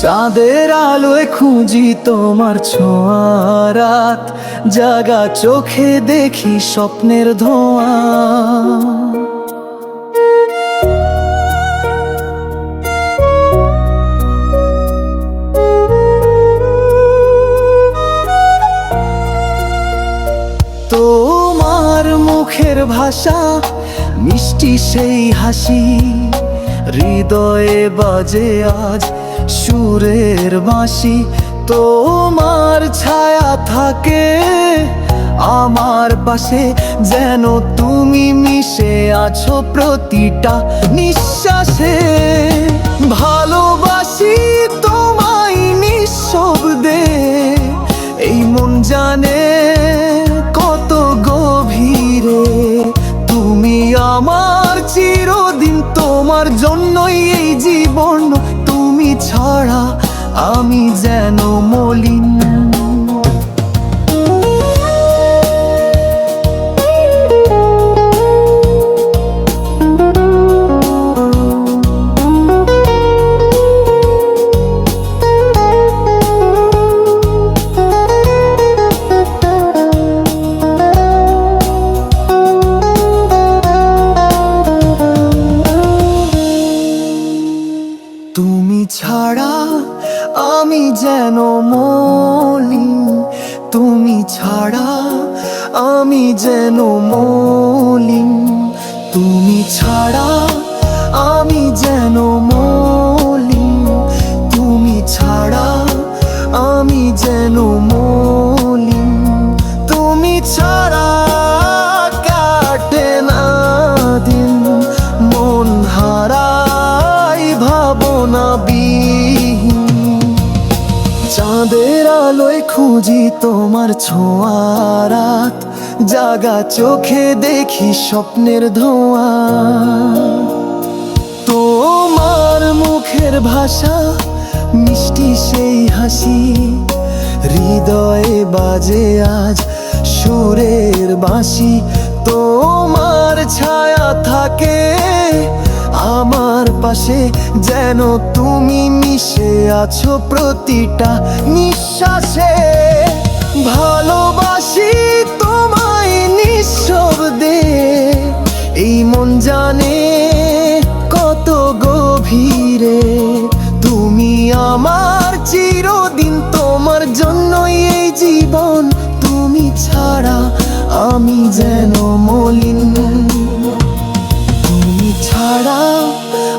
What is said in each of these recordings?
চাঁদের আলোয় খুঁজি তোমার ছোঁয়া রাত জাগা চোখে দেখি স্বপ্নের ধোঁয়া। তোমার মুখের ভাষা, মিষ্টি সেই হাসি। হৃদয়ে বাজে আজ সুরের বাঁশি। তোমার ছায়া থাকে আমার পাশে, যেন তুমি মিশে আছো প্রতিটা নিঃশ্বাসে। আমি যেন মলিন। তুমি ছাড়া আমি যেন মলি তুমি ছাড়া আমি যেন মলি তুমি ছাড়া খুঁজি তোমার ছোঁয়া রাত। জাগা চোখে দেখি স্বপ্নের ধোঁয়া। তোমার মুখের ভাষা, মিষ্টি সেই হাসি। হৃদয়ে বাজে আজ সুরের বাঁশি। তোমার ছায়া থাকে আমার পাশে, যেন তুমি মিশে আছো প্রতিটা মন জানে কত গভীরে। তুমি আমার চিরদিন তোমার জন্য এই জীবন। তুমি ছাড়া আমি যেন মলিন। তুমি ছাড়া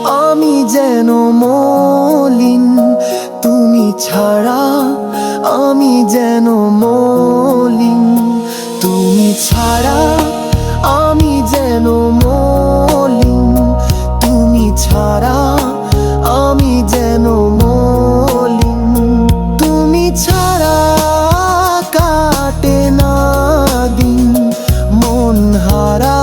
আমি যেন মলিন। তুমি ছাড়া আমি যেন মলিন। তুমি ছাড়া আমি যেন ছাড়া আমি যেন মলিন। তুমি ছাড়া কাটে না দিন। মন হারা